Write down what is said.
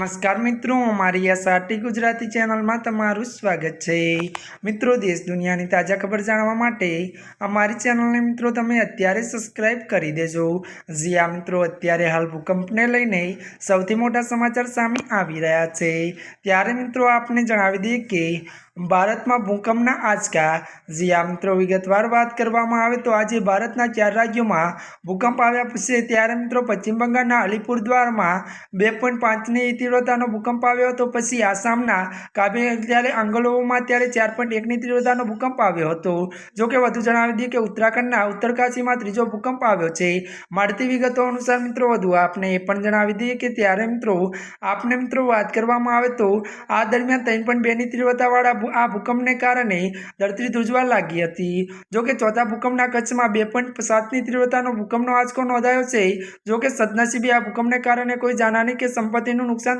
નમસ્કાર મિત્રો, અમારી આ સાટી ગુજરાતી ચેનલમાં તમારું સ્વાગત છે. મિત્રો, દેશ દુનિયાની તાજા ખબર જાણવા માટે અમારી ચેનલને મિત્રો તમે અત્યારે સબસ્ક્રાઇબ કરી દેજો. જી આ મિત્રો, અત્યારે હાલ ભૂકંપને લઈને સૌથી મોટા સમાચાર સામે આવી રહ્યા છે. ત્યારે મિત્રો, આપને જણાવી દઈએ કે ભારતમાં ભૂકંપના આંચકા, જી આ મિત્રો, વિગતવાર વાત કરવામાં આવે તો આજે ભારતના ચાર રાજ્યોમાં ભૂકંપ આવ્યા છે ત્યારે મિત્રો, પશ્ચિમ બંગાળના અલીપુરદ્વારમાં બે પોઈન્ટ પાંચની તીવ્રતાનો ભૂકંપ આવ્યો હતો. પછી આસામના કાબે ત્યારે અંગલોમાં ત્યારે ચાર પોઈન્ટ એકની તીવ્રતાનો ભૂકંપ આવ્યો હતો. જો વધુ જણાવી દઈએ કે ઉત્તરાખંડના ઉત્તરકાશીમાં ત્રીજો ભૂકંપ આવ્યો છે. મળતી વિગતો અનુસાર મિત્રો વધુ આપને એ પણ જણાવી દઈએ કે ત્યારે મિત્રો આપને મિત્રો વાત કરવામાં આવે તો આ દરમિયાન ત્રણ પોઈન્ટ બેની તીવ્રતાવાળા આ ભૂકંપને કારણે ધરતી ધ્રુજવા લાગી હતી. જો કે ચોથા ભૂકંપના કચ્છમાં બે પોઈન્ટ સાતની તીવ્રતાનો ભૂકંપનો આંચકો નોંધાયો છે. જો કે સદનસીબે આ ભૂકંપને કારણે કોઈ જાનહાની કે સંપત્તિનું નુકસાન